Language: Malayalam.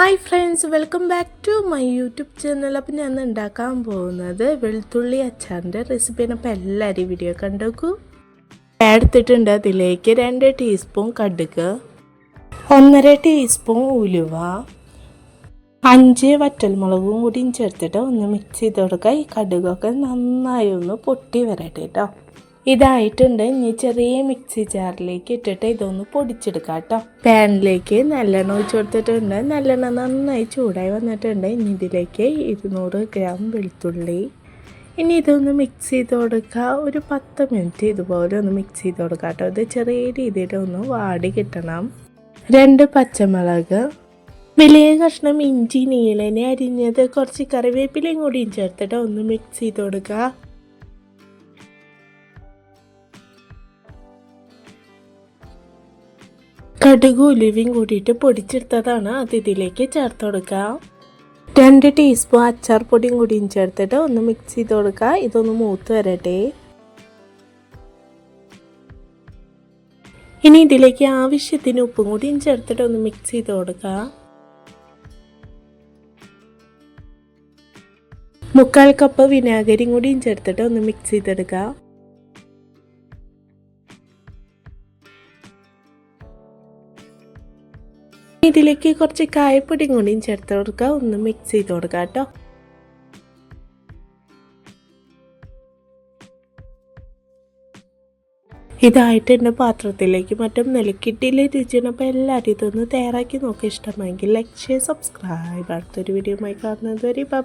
Hi friends welcome back to my YouTube channel appam ഞാൻ ഉണ്ടാക്കാൻ പോകുന്നത് വെളുത്തുള്ളി അച്ചാറിന്റെ റെസിപ്പിയാണ് അപ്പോൾ എല്ലാവരും വീഡിയോ കണ്ടോക്കൂ. എടുത്തിട്ടുണ്ട് അതിലേക്ക് രണ്ട് ടീസ്പൂൺ കടുക് ഒന്നര ടീസ്പൂൺ ഉലുവ അഞ്ച് വറ്റൽമുളകും കൂടിയും ചേർത്തിട്ട് ഒന്ന് മിക്സ് ചെയ്ത് കൊടുക്കുക. ഈ കടുകൊക്കെ നന്നായി ഒന്ന് പൊട്ടി വരട്ടെ കേട്ടോ ഇതായിട്ടുണ്ട്. ഇനി ചെറിയ മിക്സി ജാറിലേക്ക് ഇട്ടിട്ട് ഇതൊന്ന് പൊടിച്ചെടുക്കാം കേട്ടോ. പാനിലേക്ക് നല്ലെണ്ണ ഒഴിച്ചു കൊടുത്തിട്ടുണ്ട്. നല്ലെണ്ണ നന്നായി ചൂടായി വന്നിട്ടുണ്ട്. ഇനി ഇതിലേക്ക് ഇരുന്നൂറ് ഗ്രാം വെളുത്തുള്ളി. ഇനി ഇതൊന്ന് മിക്സ് ചെയ്ത് കൊടുക്കുക ഒരു പത്ത് മിനിറ്റ് ഇതുപോലെ ഒന്ന് മിക്സ് ചെയ്ത് കൊടുക്കുക കേട്ടോ. ഇത് ചെറിയ രീതിയിൽ ഒന്ന് വാടി കിട്ടണം. രണ്ട് പച്ചമുളക്. വലിയ കഷ്ണം ഇഞ്ചി നീളനെ അരിഞ്ഞത് കുറച്ച് കറിവേപ്പിലയും കൂടിയും ചേർത്തിട്ട് ഒന്ന് മിക്സ് ചെയ്ത് കൊടുക്കുക കടുക് ഉലുവയും കൂടിയിട്ട് പൊടിച്ചെടുത്തതാണ്. അത് ഇതിലേക്ക് ചേർത്ത് കൊടുക്കുക. രണ്ട് ടീസ്പൂൺ അച്ചാർ പൊടിയും കൂടിയും ചേർത്തിട്ട് ഒന്ന് മിക്സ് ചെയ്ത് കൊടുക്കുക. ഇതൊന്ന് മൂത്ത് വരട്ടെ. ഇനി ഇതിലേക്ക് ആവശ്യത്തിന് ഉപ്പും കൂടിയും ചേർത്തിട്ട് ഒന്ന് മിക്സ് ചെയ്ത് കൊടുക്കുക. മുക്കാൽ കപ്പ് വിനാഗിരിയും കൂടിയും ചേർത്തിട്ട് ഒന്ന് മിക്സ് ചെയ്തെടുക്കുക. ഇതിലേക്ക് കുറച്ച് കായപ്പൊടിയും കൂടിയും ചേർത്ത് കൊടുക്കുക. ഒന്ന് മിക്സ് ചെയ്ത് കൊടുക്കുക കേട്ടോ. ഇതായിട്ട് എന്റെ പാത്രത്തിലേക്ക് മറ്റും നിലക്കിട്ടില്ലേ രുചിയാണ്. അപ്പോൾ എല്ലാവരും ഇതൊന്ന് തയ്യാറാക്കി നോക്കി. ഇഷ്ടമായെങ്കിൽ ലൈക്ക് ഷെയർ സബ്സ്ക്രൈബ് അടുത്തൊരു വീഡിയോ കാണുന്നത് വരെ ബൈ